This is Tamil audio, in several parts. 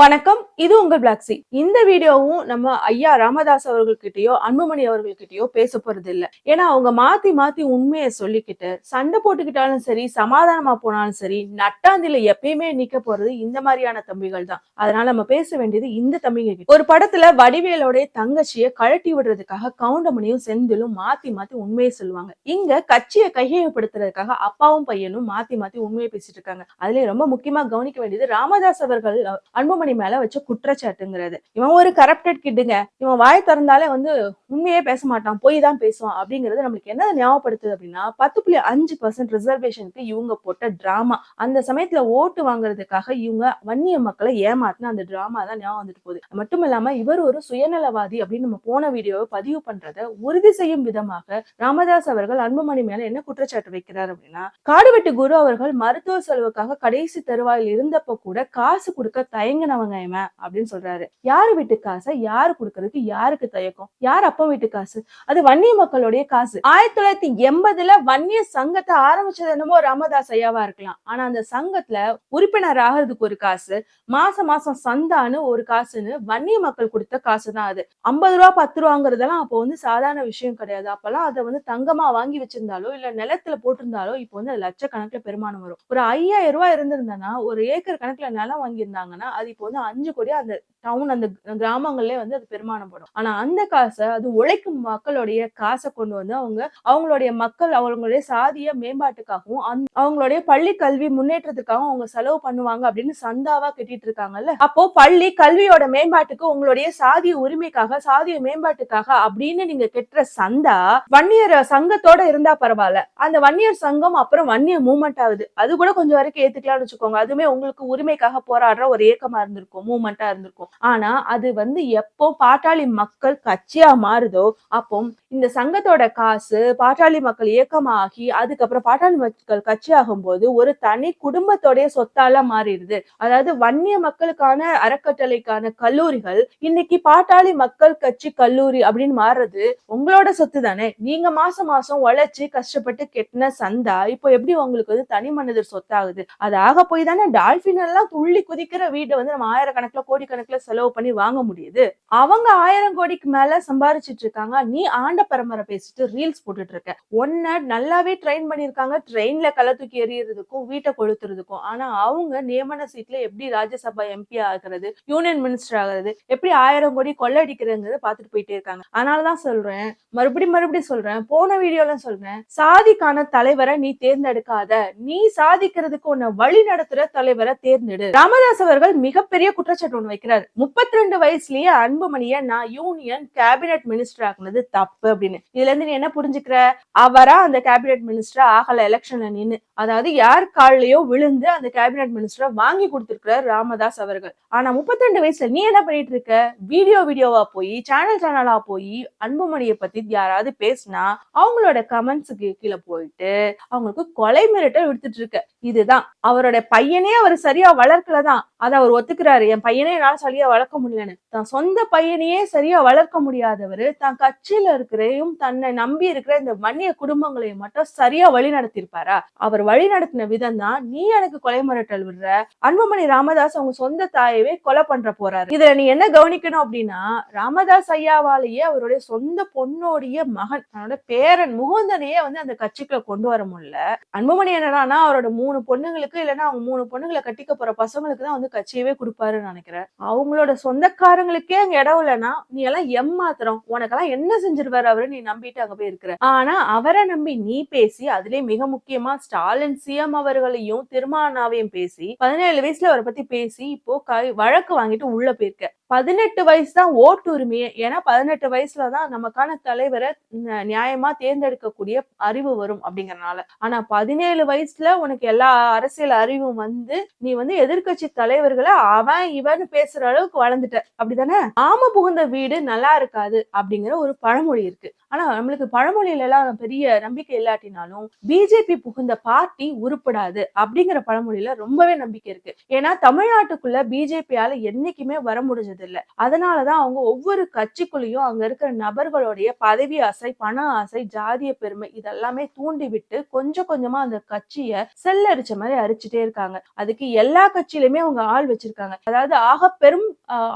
வணக்கம். இது உங்கள் பிளாக்ஸி இந்த வீடியோவும் நம்ம ஐயா ராமதாஸ் அவர்கள்கிட்டயோ அன்புமணி அவர்கள்கிட்டயோ பேச போறது இல்ல ஏன்னா அவங்க மாத்தி மாத்தி உண்மையை சொல்லிக்கிட்டு சண்டை போட்டுக்கிட்டாலும் சரி சமாதானமா போனாலும் சரி நட்டாந்தில எப்பயுமே நிக்க போறது இந்த மாதிரியான தம்பிகள் தான். அதனால நம்ம பேச வேண்டியது இந்த தம்பிங்க ஒரு படத்துல வடிவேலோடைய தங்கச்சியை கழட்டி விடுறதுக்காக கவுண்டமணியும் செந்திலும் மாத்தி மாத்தி உண்மையை சொல்லுவாங்க. இங்க கட்சியை கையகப்படுத்துறதுக்காக அப்பாவும் பையனும் மாத்தி மாத்தி உண்மையை பேசிட்டு இருக்காங்க. அதுல ரொம்ப முக்கியமா கவனிக்க வேண்டியது ராமதாஸ் அவர்கள் அன்புமணி மேல வச்ச குற்றச்சாட்டுங்கிறது. இவன் ஒரு கரப்டட் கிட்டுங்க இவன் வாய் திறந்தாலே வந்து உண்மையே பேச மாட்டான். போய் தான் பேசுவான் அப்படிங்கிறது நம்மளுக்கு என்ன ஞாபகப்படுத்துது அப்படின்னா பத்து புள்ளி அஞ்சு பர்சன்ட் ரிசர்வேஷனுக்கு இவங்க போட்ட டிராமா அந்த சமயத்துல ஓட்டு வாங்குறதுக்காக இவங்க வன்னிய மக்களை ஏமாத்தின அந்த டிராமா தான் ஞாபகம் வந்துட்டு போகுது. மட்டும் இல்லாம இவர் ஒரு சுயநலவாதி அப்படின்னு நம்ம போன வீடியோவை பதிவு பண்றதை உறுதி செய்யும் விதமாக ராமதாஸ் அவர்கள் அன்புமணி மேல என்ன குற்றச்சாட்டு வைக்கிறார் அப்படின்னா காடுவெட்டு குரு அவர்கள் மருத்துவ செலவுக்காக கடைசி தருவாயில் இருந்தப்ப கூட காசு கொடுக்க தயங்கின அவங்க இவன் அப்படின்னு சொல்றாரு. யாரு வீட்டு காசை? யாரு கொடுக்கறதுக்கு? யாருக்கு தயக்கம்? யார் அப்பா வீட்டு காசு? அது வன்னிய மக்களுடைய காசு. ஆயிரத்தி தொள்ளாயிரத்தி எண்பதுல வன்னிய சங்கத்தை ஆரம்பிச்சது என்னமோ ராமதாஸ் ஐயாவா இருக்கலாம். ஆனா அந்த சங்கத்துல உறுப்பினர் ஆகிறதுக்கு ஒரு காசு மாசம் மாசம் சந்தான்னு ஒரு காசுன்னு வன்னிய மக்கள் கொடுத்த காசு தான் அது. ஐம்பது ரூபா பத்து ரூபாங்கிறதெல்லாம் அப்போ வந்து சாதாரண விஷயம் கிடையாது. அப்பெல்லாம் அதை வந்து தங்கமா வாங்கி வச்சிருந்தாலோ இல்ல நிலத்துல போட்டிருந்தாலோ இப்போ வந்து லட்சக்கணக்கில் பெருமானம் வரும். ஒரு ஐயாயிரம் ரூபாய் இருந்திருந்தனா ஒரு ஏக்கர் கணக்குல நிலம் வாங்கியிருந்தாங்கன்னா அது இப்போ வந்து அஞ்சு கோடி அந்த டவுன் அந்த கிராமங்கள்லயே வந்து அது பெருமானம் படும் ஆனா அந்த காசை அது உழைக்கும் மக்களுடைய காசை கொண்டு வந்து அவங்க அவங்களுடைய மக்கள் அவங்களுடைய சாதிய மேம்பாட்டுக்காகவும் அவங்களுடைய பள்ளி கல்வி முன்னேற்றத்துக்காகவும் அவங்க செலவு பண்ணுவாங்க அப்படின்னு சந்தாவா கட்டிட்டு இருக்காங்கல்ல அப்போ பள்ளி கல்வியோட மேம்பாட்டுக்கு உங்களுடைய சாதிய உரிமைக்காக சாதிய மேம்பாட்டுக்காக அப்படின்னு நீங்க கெட்டுற சந்தா வன்னியர் சங்கத்தோட இருந்தா பரவாயில்ல. அந்த வன்னியர் சங்கம் அப்புறம் வன்னியர் மூவ்மெண்ட் ஆகுது. அது கூட கொஞ்சம் வரைக்கும் ஏத்துக்கலாம்னு வச்சுக்கோங்க. அதுவுமே உங்களுக்கு உரிமைக்காக போராடுற ஒரு இயக்கமா இருந்திருக்கும் மூவ்மெண்டா இருந்திருக்கும். ஆனா அது வந்து எப்போ பாட்டாளி மக்கள் கட்சியா மாறுதோ அப்போ இந்த சங்கத்தோட காசு பாட்டாளி மக்கள் இயக்கமாகி அதுக்கப்புறம் பாட்டாளி மக்கள் கட்சியாகும் போது ஒரு தனி குடும்பத்தோடைய சொத்தால மாறிடுது. அதாவது வன்னிய மக்களுக்கான அறக்கட்டளைக்கான கல்லூரிகள் இன்னைக்கு பாட்டாளி மக்கள் கட்சி கல்லூரி அப்படின்னு மாறுறது உங்களோட சொத்து தானே. நீங்க மாசம் மாசம் உழைச்சு கஷ்டப்பட்டு கெட்டின சந்தா இப்போ எப்படி உங்களுக்கு வந்து தனி மனிதர் சொத்தாகுது? அது ஆக போய் தானே டால்பின் எல்லாம் துள்ளி குதிக்கிற வீடு வந்து நம்ம ஆயிரக்கணக்குல கோடிக்கணக்குல செலவு பண்ணி வாங்க முடியுது. அவங்க ஆயிரம் கோடிக்கு மேல சம்பாரிச்சிட்டு இருக்காங்க. நீ ஆண்ட பரம்பரை பேசிட்டு ரீல்ஸ் போட்டுட்டு இருக்க ஒன்ன நல்லாவே ட்ரெயின் பண்ணிருக்காங்க ட்ரெயின்ல களை தூக்கி எறியறதுக்கும் வீட்டை கொளுத்துறதுக்கும். ஆனா அவங்க நியமன சீட்ல எப்படி ராஜ்யசபா எம்பி ஆகுறது யூனியன் மினிஸ்டர் ஆகுறது எப்படி ஆயிரம் கோடி கொள்ளடிக்கிறதுங்கிறத பாத்துட்டு போயிட்டே இருக்காங்க. அதனாலதான் சொல்றேன். மறுபடியும் மறுபடியும் சொல்றேன். போன வீடியோல சொல்றேன். சாதிக்கான தலைவரை நீ தேர்ந்தெடுக்காத. நீ சாதிக்கிறதுக்கு உன்னை வழி நடத்துற தலைவரை தேர்ந்தெடு. ராமதாஸ் அவர்கள் மிகப்பெரிய குற்றச்சாட்டு ஒண்ணு வைக்கிறார். முப்பத்தி ரெண்டு வயசுலயே அன்புமணிய நான் யூனியன் கேபினெட் மினிஸ்டர் ஆக்குனது தப்பு அப்படின்னு. இதுல இருந்து நீ என்ன புரிஞ்சுக்கிற? அவரா அந்த கேபினெட் மினிஸ்டர் ஆகல எலெக்ஷன்ல நின்னு. அதாவது யார் கால்லயோ விழுந்து அந்த கேபினெட் மினிஸ்டரை வாங்கி கொடுத்திருக்கிறார் ராமதாஸ் அவர்கள். ஆனா முப்பத்தி ரெண்டு வயசுல நீ என்ன பண்ணிட்டு இருக்க? வீடியோ வீடியோவா போய் சேனல் சேனலா போய் அன்புமணியை பத்தி யாராவது பேசினா அவங்களோட கமெண்ட்ஸுக்கு கீழே போயிட்டு அவங்களுக்கு கொலை மிரட்டல் விடுத்துட்டு இருக்க. இதுதான். அவரோட பையனே அவர் சரியா வளர்க்கலதான். அதை அவர் ஒத்துக்கிறாரு. என் பையனே என்னால சரியா வளர்க்க முடியலன்னு. தான் சொந்த பையனையே சரியா வளர்க்க முடியாதவர் தான் கட்சியில இருக்கிறையும் தன்னை நம்பி இருக்கிற இந்த வன்னிய குடும்பங்களையும் மட்டும் சரியா வழி நடத்திருப்பாரா அவர் வழி நடத்தின விதம் தான் நீ எனக்கு கொலை மிரட்டல் விடுற. அன்புமணி ராமதாஸ் அவங்க சொந்த தாயவே கொலை பண்ற போறாரு. இதுல நீ என்ன கவனிக்கணும் அப்படின்னா ராமதாஸ் ஐயாவாலேயே அவருடைய சொந்த பொண்ணோடைய மகன் தன்னோட பேரன் முகுந்தனையே வந்து அந்த கட்சிக்குள்ள கொண்டு வர முடியல. அன்புமணி என்னடான்னா அவரோட மூணு பொண்ணுங்களுக்கு இல்லைன்னா அவங்க மூணு பொண்ணுங்களை கட்டிக்க போற பசங்களுக்கு தான் வந்து கட்சியவே கொடுப்பாருன்னு நினைக்கிறேன். அவங்க உங்களோட சொந்தக்காரங்களுக்கே அங்க இடம் இல்லைன்னா நீ எல்லாம் எம்மாத்திரம் உனக்கெல்லாம் என்ன செஞ்சிருவாரு அவரு? நீ நம்பிட்டு அங்க போய் இருக்கிற. ஆனா அவரை நம்பி நீ பேசி அதுலயே மிக முக்கியமா ஸ்டாலின் சிஎம் அவர்களையும் திருமானாவையும் பேசி பதினேழு வயசுல அவரை பத்தி பேசி இப்போ கை- வழக்கு வாங்கிட்டு உள்ள போயிருக்க. பதினெட்டு வயசு தான் ஓட்டு உரிமையே. ஏன்னா பதினெட்டு வயசுல தான் நமக்கான தலைவரை நியாயமா தேர்ந்தெடுக்கக்கூடிய அறிவு வரும் அப்படிங்கறனால. ஆனா பதினேழு வயசுல உனக்கு எல்லா அரசியல் அறிவும் வந்து நீ வந்து எதிர்க்கட்சி தலைவர்களை அவன் இவன் பேசுற அளவுக்கு வளர்ந்துட்ட. அப்படிதானே ஆம புகுந்த வீடு நல்லா இருக்காது அப்படிங்கிற ஒரு பழமொழி இருக்கு. ஆனா நம்மளுக்கு பழமொழியில எல்லாம் பெரிய நம்பிக்கை இல்லாட்டினாலும் பிஜேபி புகுந்த பார்ட்டி உருப்படாது அப்படிங்கிற பழமொழியில ரொம்பவே நம்பிக்கை இருக்கு. ஏன்னா தமிழ்நாட்டுக்குள்ள பிஜேபியால என்னைக்குமே வர முடிஞ்சது இல்ல அதனாலதான் அவங்க ஒவ்வொரு கட்சிக்குள்ளேயும் அங்க இருக்கிற நபர்களுடைய பதவி ஆசை பண ஆசை ஜாதிய பெருமை இதெல்லாமே தூண்டி விட்டு கொஞ்சம் கொஞ்சமா அந்த கட்சிய செல்லரிச்ச மாதிரி அரிச்சுட்டே இருக்காங்க. அதுக்கு எல்லா கட்சியிலுமே அவங்க ஆள் வச்சிருக்காங்க. அதாவது ஆக பெரும்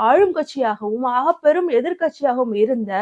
ஆளும் கட்சியாகவும் ஆக பெரும் எதிர்கட்சியாகவும் இருந்த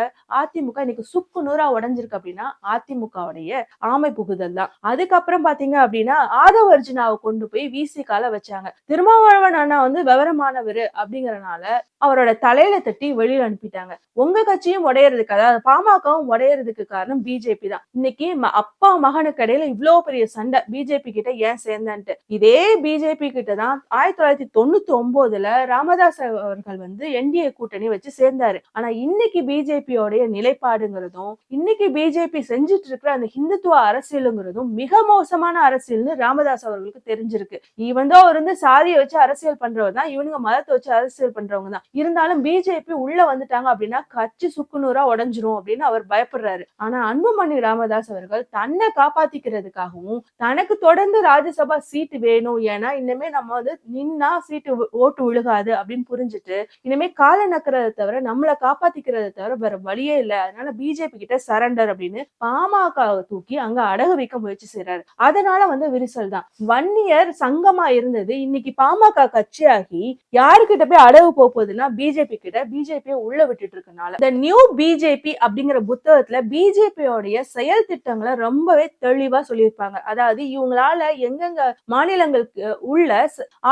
அதிமுக இன்னைக்கு சுக்கு நூறா உடஞ்சிருக்கு அப்படின்னா அதிமுகவுடைய ஆமை புகுதல் தான். அதுக்கப்புறம் பாத்தீங்க அப்படின்னா ஆதவ அர்ஜுனாவை கொண்டு போய் விசி கால வச்சாங்க. திருமாவளவன் அண்ணா வந்து விவரமானவர் அப்படிங்கறனால அவரோட தலையில தட்டி வெளியில அனுப்பிட்டாங்க. உங்க கட்சியும் உடையறதுக்கு அதாவது பாமகவும் உடையறதுக்கு காரணம் பிஜேபி தான். இன்னைக்கு அப்பா மகனுக்கு இடையில இவ்வளவு பெரிய சண்டை பிஜேபி கிட்ட ஏன் சேர்ந்தான்ட்டு. இதே பிஜேபி கிட்ட தான் ஆயிரத்தி தொள்ளாயிரத்தி தொண்ணூத்தி ஒன்பதுல ராமதாஸ் அவர்கள் வந்து என்டிஏ கூட்டணி வச்சு சேர்ந்தாரு. ஆனா இன்னைக்கு பிஜேபியோடைய நிலைப்பாடுங்கிறதும் இன்னைக்கு பிஜேபி செஞ்சுட்டு இருக்கிற அந்த ஹிந்துத்துவ அரசியலுங்கிறதும் மிக மோசமான அரசியல்னு ராமதாஸ் அவர்களுக்கு தெரிஞ்சிருக்கு. இவன் தான் அவர் வந்து சாதியை வச்சு அரசியல் பண்றவர் தான் இவனுங்க மதத்தை வச்சு அரசியல் பண்றவங்க தான். இருந்தாலும் பிஜேபி உள்ள வந்துட்டாங்க அப்படின்னா கட்சி சுக்குநூறா உடைஞ்சிரும் அப்படின்னு அவர் பயப்படுறாரு. ஆனா அன்புமணி ராமதாஸ் அவர்கள் தன்னை காப்பாத்திக்கிறதுக்காகவும் தனக்கு தொடர்ந்து ராஜ்யசபா சீட்டு வேணும் ஏன்னா இனிமே நம்ம வந்து நின்னா சீட்டு ஓட்டு விழுகாது அப்படின்னு புரிஞ்சுட்டு இனிமே கால நக்கிறத தவிர நம்மளை காப்பாத்திக்கிறத தவிர வேற வழியே இல்லை. அதனால பிஜேபி கிட்ட சரண்டர் அப்படின்னு பாமக தூக்கி அங்க அடகு வைக்க முயற்சி செய்யறாரு அதனால வந்து விரிசல் தான். வன்னியர் சங்கமா இருந்தது. இன்னைக்கு பாமக கட்சியாகி யாருக்கிட்ட போய் அடகு போகுதுன்னா பிஜேபி கிட்ட. பிஜேபியை உள்ள விட்டுட்டு இருக்கனால. இந்த நியூ பிஜேபி அப்படிங்கிற புத்தகத்துல பிஜேபியோடைய செயல் திட்டங்களை ரொம்பவே தெளிவா சொல்லியிருப்பாங்க. அதாவது இவங்களால எங்கெங்க மாநிலங்களுக்கு உள்ள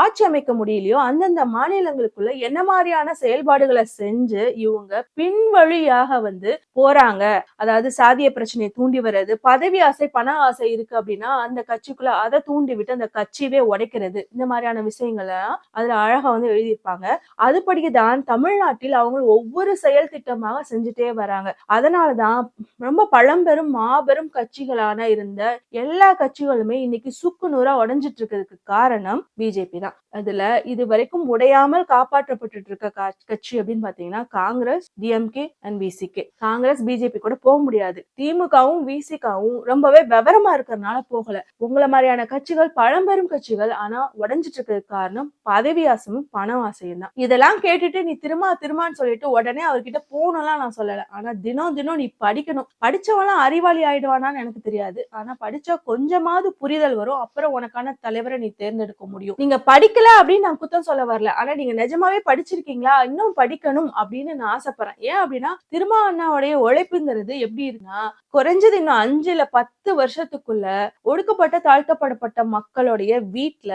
ஆட்சி அமைக்க முடியலையோ அந்தந்த மாநிலங்களுக்குள்ள என்ன மாதிரியான செயல்பாடுகளை செஞ்சு இவங்க பின்வழியாக வந்து போறாங்க. அதாவது சாதிய பிரச்சனையை தூண்டி வர்றது பதவி ஆசை பண ஆசை இருக்கு அப்படின்னா அந்த கட்சிக்குள்ள அதை தூண்டி விட்டு அந்த கட்சியவே உடைக்கிறது. இந்த மாதிரியான விஷயங்களை அதுல அழகா வந்து எழுதியிருப்பாங்க. அதுபடிதான் தமிழ்நாட்டில் அவங்க ஒவ்வொரு செயல் திட்டமாக செஞ்சுட்டே வராங்க. அதனாலதான் ரொம்ப பழம்பெரும் மாபெரும் கட்சிகளான இருந்த எல்லா கட்சிகளுமே இன்னைக்கு சுக்கு நூறா உடஞ்சிட்டு இருக்கிறதுக்கு காரணம் பிஜேபி தான். அதுல இது வரைக்கும் உடையாமல் காப்பாற்றப்பட்டுட்டு இருக்க கட்சி அப்படின்னு பாத்தீங்கன்னா Congress DMK and பிசிகே Congress BJP கூட போக முடியாது. திமுகவும் விசிகாவும் ரொம்பவே விவரமா இருக்கிறதுனால போகல. உங்களை மாதிரியான கட்சிகள் பழம்பெரும் கட்சிகள் ஆனா உடஞ்சிட்டு இருக்கிறதுக்கு காரணம் பதவி ஆசையும் பண ஆசையும் தான். இதெல்லாம் கேட்டுட்டு நீ திரும்ப திருமான்னு சொல்லிட்டு உடனே அவர்கிட்ட போகணும்லாம் நான் சொல்லல. ஆனா தினம் தினம் நீ படிக்கணும். படிச்சவெல்லாம் அறிவாளி ஆயிடுவானான்னு எனக்கு தெரியாது. ஆனா படிச்சா கொஞ்சமாவது புரிதல் வரும். அப்புறம் உனக்கான தலைவரை நீ தேர்ந்தெடுக்க முடியும். நீங்க படிக்கல அப்படின்னு நான் குத்தம் சொல்ல வரல. ஆனா நீங்க நிஜமாவே படிச்சிருக்கீங்களா? இன்னும் படிக்கணும் அப்படின்னு நான் ஆசைப்படுறேன். ஏன் அப்படின்னா திருமா அண்ணாவுடைய உழைப்புங்கிறது எப்படி இருக்குன்னா குறைஞ்சது இன்னும் அஞ்சுல பத்து வருஷத்துக்குள்ள ஒடுக்கப்பட்ட தாழ்த்தப்படப்பட்ட மக்களுடைய வீட்டுல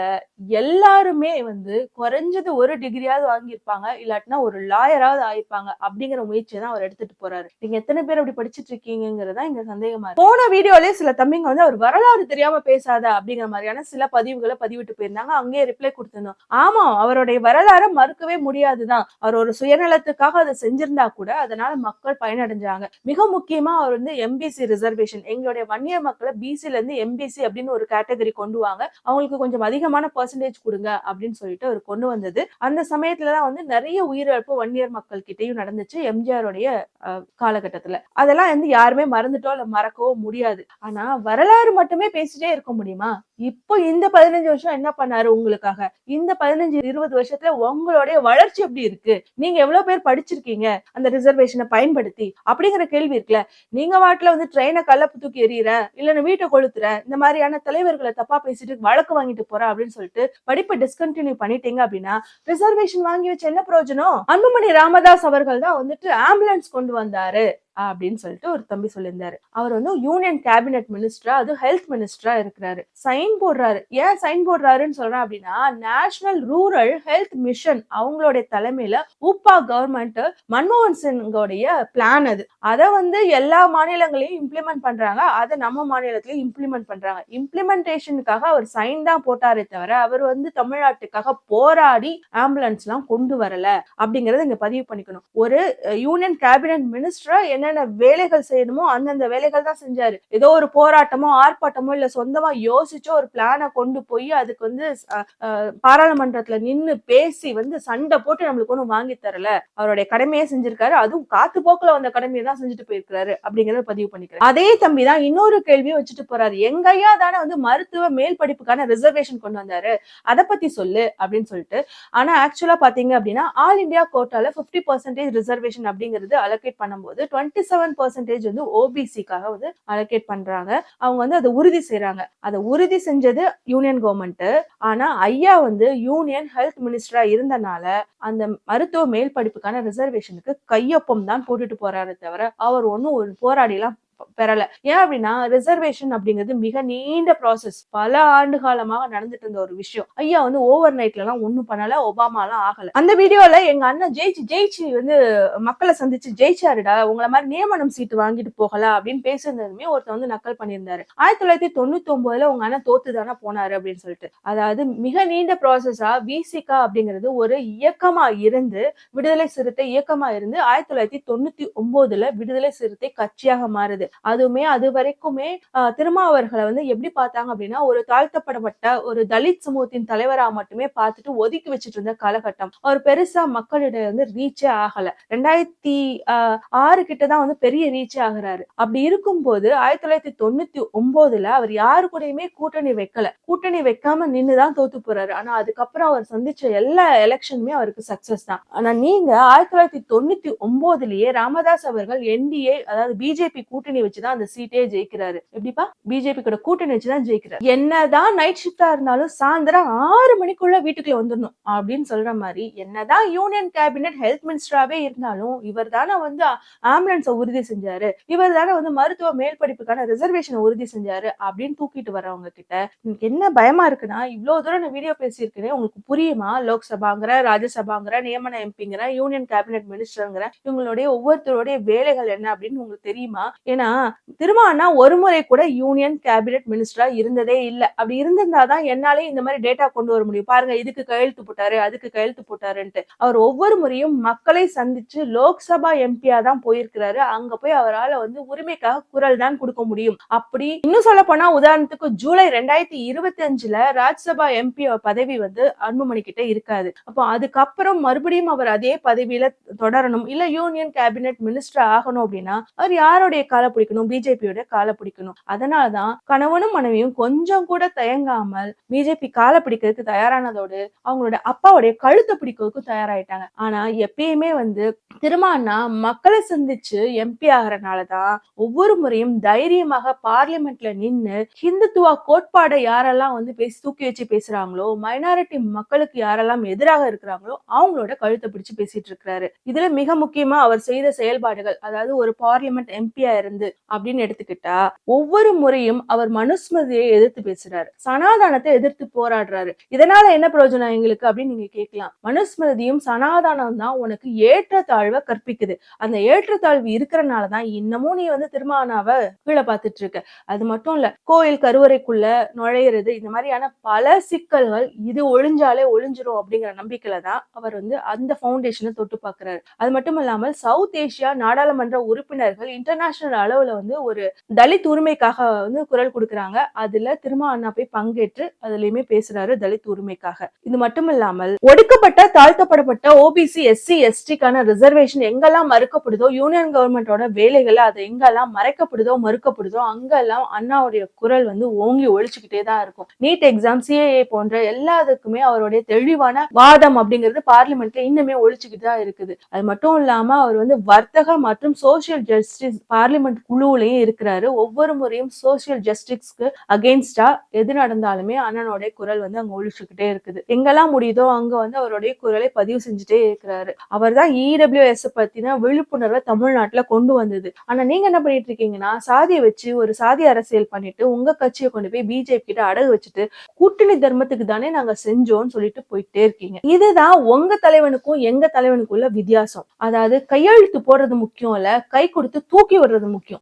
எல்லாருமே வந்து குறைஞ்சது ஒரு டிகிரியாவது வாங்கியிருப்பாங்க இல்லாட்டினா ஒரு லாயராவது ஆயிருப்பாங்க அப்படிங்கிற முயற்சியை தான் அவர் எடுத்துட்டு போறாரு. நீங்க எத்தனை பேர் அப்படி படிச்சிட்டு இருக்கீங்கிறதா இங்க சந்தேகமா போன வீடியோலயே சில தம்பிங்க வந்து அவர் வரலாறு தெரியாம பேசாத அப்படிங்கிற மாதிரியான சில பதிவுகளை பதிவிட்டு போயிருந்தாங்க அங்கேயே ரிப்ளை கொடுத்திருந்தோம். ஆமா அவருடைய வரலாறை மறுக்கவே முடியாதுதான். அவர் ஒரு சுயநலத்துக்காக அதை செஞ்சிருந்தா கூட அதனால மக்கள் பயனடைஞ்சாங்க. மிக முக்கியமா அவர் வந்து எம்பிசி ரிசர்வேஷன் எங்களுடைய வன்னியர் மக்களை பிசில இருந்து எம்பிசி அப்படின்னு ஒரு கேட்டகரி கொண்டு வாங்க. அவங்களுக்கு கொஞ்சம் அதிகமான பர்சன்டேஜ் கொடுங்க அப்படின்னு சொல்லிட்டு அவர் கொண்டு வந்தது. அந்த சமயத்துலதான் வந்து நிறைய உயிரிழப்பு வன்னியர் மக்கள் கிட்டையும் நடந்துச்சு எம்ஜிஆருடைய அஹ், காலகட்டத்துல. அதெல்லாம் வந்து யாருமே மறந்துட்டோ இல்ல மறக்கவோ முடியாது. ஆனா வரலாறு மட்டுமே பேசிட்டே இருக்க முடியுமா? இப்போ இந்த பதினஞ்சு வருஷம் என்ன பண்ணாரு உங்களுக்காக? இந்த பதினஞ்சு இருபது வருஷத்துல உங்களுடைய வளர்ச்சி எப்படி இருக்கு? நீங்க எவ்வளவு பேர் படிச்சிருக்கீங்க? அந்த ரிசர்வேஷனை பயன்படுத்தி அப்படிங்கிற கேள்வி இருக்குல்ல? நீங்க வாட்டுல வந்து ட்ரெயினை கல்லப்பு தூக்கி எறிகிறேன் இல்ல வீட்டை கொளுத்துறேன் இந்த மாதிரியான தலைவர்களை தப்பா பேசிட்டு வழக்கு வாங்கிட்டு போறேன் அப்படின்னு சொல்லிட்டு படிப்பை டிஸ்கண்டினியூ பண்ணிட்டீங்க அப்படின்னா ரிசர்வேஷன் வாங்கி வச்சு என்ன பிரயோஜனம்? அன்புமணி ராமதாஸ் அவர்கள் தான் வந்துட்டு ஆம்புலன்ஸ் கொண்டு வந்தாரு. அப்படின்னு சொல்லிட்டு ஒரு தம்பி சொல்லியிருந்தாரு. அவர் வந்து யூனியன் கேபினெட் மினிஸ்டரா அது ஹெல்த் மினிஸ்டரா இருக்கிறாரு. சைன் போடுறாரு. ஏன் சைன் போடுறாருன்னு சொல்றேன் அப்படின்னா நேஷனல் ரூரல் ஹெல்த் மிஷன் அவங்களுடைய தலைமையில உப்பா கவர்மெண்ட் மன்மோகன் சிங்கோடைய பிளான் அது. அதை வந்து எல்லா மாநிலங்களையும் இம்ப்ளிமெண்ட் பண்றாங்க. அதை நம்ம மாநிலத்திலயும் இம்ப்ளிமெண்ட் பண்றாங்க. இம்ப்ளிமெண்டேஷனுக்காக அவர் சைன் தான் போட்டாரே தவிர அவர் வந்து தமிழ்நாட்டுக்காக போராடி ஆம்புலன்ஸ் எல்லாம் கொண்டு வரல அப்படிங்கறத இங்க பதிவு பண்ணிக்கணும். ஒரு யூனியன் கேபினெட் மினிஸ்டரா என்ன என்னென்ன வேலைகள் செய்யணுமோ அந்தந்த வேலைகள் தான் செஞ்சாரு. ஏதோ ஒரு போராட்டமோ ஆர்ப்பாட்டமோ இல்ல சொந்தமா யோசிச்சோ ஒரு பிளானை கொண்டு போய் அதுக்கு வந்து பாராளுமன்றத்துல நின்னு பேசி வந்து சண்டை போட்டு நம்மளுக்கு ஒன்றும் வாங்கி தரல. அவருடைய கடமையை செஞ்சிருக்காரு. அதுவும் காத்து போக்குல வந்த கடமையை தான் செஞ்சுட்டு போயிருக்காரு அப்படிங்கறத பதிவு பண்ணிக்கிறேன். அதே தம்பி தான் இன்னொரு கேள்வியும் வச்சுட்டு போறாரு. எங்கையா தானே வந்து மருத்துவ மேல் படிப்புக்கான ரிசர்வேஷன் கொண்டு வந்தாரு. அதை பத்தி சொல்லு அப்படின்னு சொல்லிட்டு. ஆனா ஆக்சுவலா பாத்தீங்க அப்படின்னா ஆல் இந்தியா கோட்டால 50% பர்சன்டேஜ் ரிசர்வேஷன் அப்படிங்கிறது அலோகேட் பண்ணும்போது டுவெண்ட்டி செவன் பர்சன்டேஜ் வந்து ஓபிசிக்காக வந்து அலோகேட் பண்றாங்க. அவங்க வந்து அதை உறுதி செய்யறாங்க அதை உறுதி செஞ்சது யூனியன் கவர்மெண்ட் ஆனா ஐயா வந்து யூனியன் ஹெல்த் மினிஸ்டரா இருந்தனால அந்த மருத்துவ மேல் படிப்புக்கான ரிசர்வேஷனுக்கு கையொப்பம் தான் போட்டுட்டு போறாரு தவிர அவர் ஒன்னும் ஒரு போராடி எல்லாம் பெறல. ஏன் அப்படின்னா ரிசர்வேஷன் அப்படிங்கிறது மிக நீண்ட ப்ராசஸ் பல ஆண்டு காலமாக நடந்துட்டு இருந்த ஒரு விஷயம். ஐயா வந்து ஓவர் நைட்ல எல்லாம் ஒண்ணும் பண்ணல ஒபாமா எல்லாம் ஆகல. அந்த வீடியோல எங்க அண்ணன் ஜெயிச்சு ஜெயிச்சு வந்து மக்களை சந்திச்சு ஜெயிச்சாருடா உங்களை மாதிரி நியமனம் சீட்டு வாங்கிட்டு போகல அப்படின்னு பேசியிருந்ததுமே ஒருத்தர் வந்து நக்கல் பண்ணியிருந்தாரு. ஆயிரத்தி தொள்ளாயிரத்தி தொண்ணூத்தி ஒன்பதுல உங்க அண்ணன் தோத்து தானே போனாரு அப்படின்னு சொல்லிட்டு. அதாவது மிக நீண்ட ப்ராசஸா விசிகா அப்படிங்கிறது ஒரு இயக்கமா இருந்து விடுதலை சிறுத்தை இயக்கமா இருந்து ஆயிரத்தி தொள்ளாயிரத்தி தொண்ணூத்தி ஒன்பதுல விடுதலை சிறுத்தை கட்சியாக மாறுது. இருந்தது அதுவுமே அது வரைக்குமே திருமாவர்களை வந்து எப்படி பார்த்தாங்க அப்படின்னா ஒரு தாழ்த்தப்படப்பட்ட ஒரு தலித் சமூகத்தின் தலைவரா மட்டுமே பார்த்துட்டு ஒதுக்கி வச்சுட்டு இருந்த காலகட்டம். அவர் பெருசா மக்களிடையே வந்து ரீச்சே ஆகல. ரெண்டாயிரத்தி ஆறு கிட்டதான் வந்து பெரிய ரீச்சே ஆகுறாரு. அப்படி இருக்கும்போது ஆயிரத்தி தொள்ளாயிரத்தி தொண்ணூத்தி ஒன்பதுல அவர் யாரு கூடயுமே கூட்டணி வைக்கல. கூட்டணி வைக்காம நின்னுதான் தோத்து போறாரு. ஆனா அதுக்கப்புறம் அவர் சந்திச்ச எல்லா எலெக்ஷனுமே அவருக்கு சக்சஸ் தான். ஆனா நீங்க ஆயிரத்தி தொள்ளாயிரத்தி தொண்ணூத்தி ஒன்பதுலயே ராமதாஸ் அவர்கள் என்டிஏ அதாவது பிஜேபி கூட்டணி வச்சுதான் அந்த சீட்டே ஜெயிக்கிறாரு. எப்படிப்பா? பிஜேபி கூட கூட்டணி வச்சுதான் ஜெயிக்கிறாரு. என்னதான் நைட் ஷிஃப்டா இருந்தாலும் சாயந்தரம் ஆறு மணிக்குள்ள வீட்டுக்குள்ள வந்துடணும் அப்படின்னு சொல்ற மாதிரி என்னதான் யூனியன் கேபினெட் ஹெல்த் மினிஸ்டராவே இருந்தாலும் இவர் தானே வந்து ஆம்புலன்ஸை உறுதி செஞ்சாரு. இவர் தானே வந்து மருத்துவ மேல் படிப்புக்கான ரிசர்வேஷனை உறுதி செஞ்சாரு அப்படின்னு தூக்கிட்டு வரவங்க கிட்ட என்ன பயமா இருக்குன்னா இவ்வளவு தூரம் நான் வீடியோ பேசியிருக்கேனே உங்களுக்கு புரியுமா? லோக்சபாங்கிற ராஜ்யசபாங்கிற நியமன எம்பிங்கிற யூனியன் கேபினெட் மினிஸ்டருங்கிற இவங்களுடைய ஒவ்வொருத்தருடைய வேலைகள் என்ன அப்படின்னு உங்களுக்கு தெரியுமா? ஏன்னா திருமானா ஒரு முறை கூட யூனியன் கேபினெட் மினிஸ்டரா இருந்ததே இல்ல. அப்படி இருந்திருந்தாதான் என்னாலே இந்த மாதிரி டேட்டா கொண்டு வர முடியும். பாருங்க இதுக்கு கையெழுத்து போட்டாரு அதுக்கு கையெழுத்து போட்டாருன்ட்டு. அவர் ஒவ்வொரு முறையும் மக்களை சந்திச்சு லோக்சபா எம்பியா தான் போயிருக்கிறாரு. அங்க போய் அவரால் வந்து உரிமைக்காக குரல் தான் கொடுக்க முடியும். அப்படி இன்னும் சொல்ல போனா உதாரணத்துக்கு ஜூலை ரெண்டாயிரத்தி இருபத்தி அஞ்சுல ராஜ்யசபா எம்பி பதவி வந்து அன்புமணி கிட்ட இருக்காது. அப்போ அதுக்கப்புறம் மறுபடியும் அவர் அதே பதவியில தொடரணும். இல்ல யூனியன் கேபினெட் மினிஸ்டர் ஆகணும் அப்படின்னா அவர் யாருடைய கால பிடிக்கணும் பிஜேபியோட காலை பிடிக்கணும். அதனாலதான் கணவனும் மனைவியும் கொஞ்சம் கூட தயங்காமல் பிஜேபி காலை பிடிக்கிறதுக்கு தயாரானதோடு அவங்களோட அப்பாவுடைய கழுத்தை பிடிக்கிறதுக்கும் தயாராயிட்டாங்க. ஆனா எப்பயுமே வந்து திருமானா மக்களை சந்திச்சு எம்பி ஆகிறனாலதான் ஒவ்வொரு முறையும் தைரியமாக பார்லிமெண்ட்ல நின்னு ஹிந்துத்துவா கோட்பாடை யாரெல்லாம் வந்து பேசி தூக்கி வச்சு பேசுறாங்களோ மைனாரிட்டி மக்களுக்கு யாரெல்லாம் எதிராக இருக்கிறாங்களோ அவங்களோட கழுத்தை பிடிச்சு பேசிட்டு இருக்கிறாரு. இதுல மிக முக்கியமா அவர் செய்த செயல்பாடுகள் அதாவது ஒரு பார்லிமெண்ட் எம்பியா இருந்து அப்படின்னு எடுத்துக்கிட்டா ஒவ்வொரு முறையும் அவர் மனுஸ்மதியை எதிர்த்து பேசுறாரு. சனாதானத்தை எதிர்த்து போராடுறாரு. இதனால என்ன பிரயோஜனம் எங்களுக்கு அப்படின்னு நீங்க கேட்கலாம். மனுஸ்மிருதியும் சனாதானம் தான் உனக்கு ஏற்றத்தாழ்வை கற்பிக்குது. அந்த ஏற்றத்தாழ்வு இருக்கிறனால தான் இன்னமும் நீ வந்து திருமானாவை கீழே பார்த்துட்டு இருக்க. அது மட்டும் இல்ல கோயில் கருவறைக்குள்ள நுழையிறது இந்த மாதிரியான பல சிக்கல்கள் இது ஒழிஞ்சாலே ஒழிஞ்சிரும் அப்படிங்கிற நம்பிக்கையில தான் அவர் வந்து அந்த ஃபவுண்டேஷனை தொட்டு பார்க்கிறாரு. அது மட்டும் இல்லாமல் சவுத் ஏசியா நாடாளுமன்ற உறுப்பினர்கள் இன்டர்நேஷனல் அளவுல வந்து ஒரு தலித் உரிமைக்காக வந்து குரல் கொடுக்கறாங்க. அதுல திருமா அண்ணா போய் பங்கேற்று அதுலயுமே பேசுறாரு தலித் உரிமைக்காக. இது மட்டும் இல்லாமல் ஒடுக்கப்பட்ட தாழ்த்தப்படப்பட்ட ஓபிசி எஸ்சி எஸ்டிக்கான ரிசர்வேஷன் எங்கெல்லாம் மறுக்கப்படுதோ யூனியன் கவர்மெண்டோட வேலைகள் அது எங்கெல்லாம் மறைக்கப்படுதோ மறுக்கப்படுதோ அங்கெல்லாம் அண்ணாவுடைய குரல் வந்து ஓங்கி ஒழிச்சுக்கிட்டே தான் இருக்கும். நீட் எக்ஸாம் சிஏஏ போன்ற எல்லாத்துக்குமே அவருடைய தெளிவான வாதம் அப்படிங்கிறது பார்லிமெண்ட்ல இன்னுமே ஒழிச்சுக்கிட்டு தான் இருக்குது. அது மட்டும் இல்லாம அவர் வந்து வர்த்தக மற்றும் சோசியல் ஜஸ்டிஸ் பார்லிமெண்ட் குழுவிலையும் இருக்கிறாரு. ஒவ்வொரு முறையும் சோசியல் ஜஸ்டிஸ்க்கு அகேன்ஸ்டா எது நடந்தாலுமே அண்ணனுடைய குரல் வந்து அங்க ஒழிச்சுக்கிட்டே இருக்குது. எங்கெல்லாம் முடியுதோ அங்க வந்து அவருடைய குரலை பதிவு செஞ்சுட்டே இருக்கிறாரு. அவர் தான் இடபிள்யூஎஸ் பத்தின விழிப்புணர்வை தமிழ்நாட்டுல கொண்டு வந்தது. ஆனா நீங்க என்ன பண்ணிட்டு இருக்கீங்கன்னா சாதியை வச்சு ஒரு சாதி அரசியல் பண்ணிட்டு உங்க கட்சியை கொண்டு போய் பிஜேபி கிட்ட அடகு வச்சுட்டு கூட்டணி தர்மத்துக்கு தானே நாங்க செஞ்சோம்னு சொல்லிட்டு போயிட்டே இருக்கீங்க. இதுதான் உங்க தலைவனுக்கும் எங்க தலைவனுக்குள்ள வித்தியாசம். அதாவது கையெழுத்து போடுறது முக்கியம் இல்ல கை கொடுத்து தூக்கி விடுறது முக்கியம்.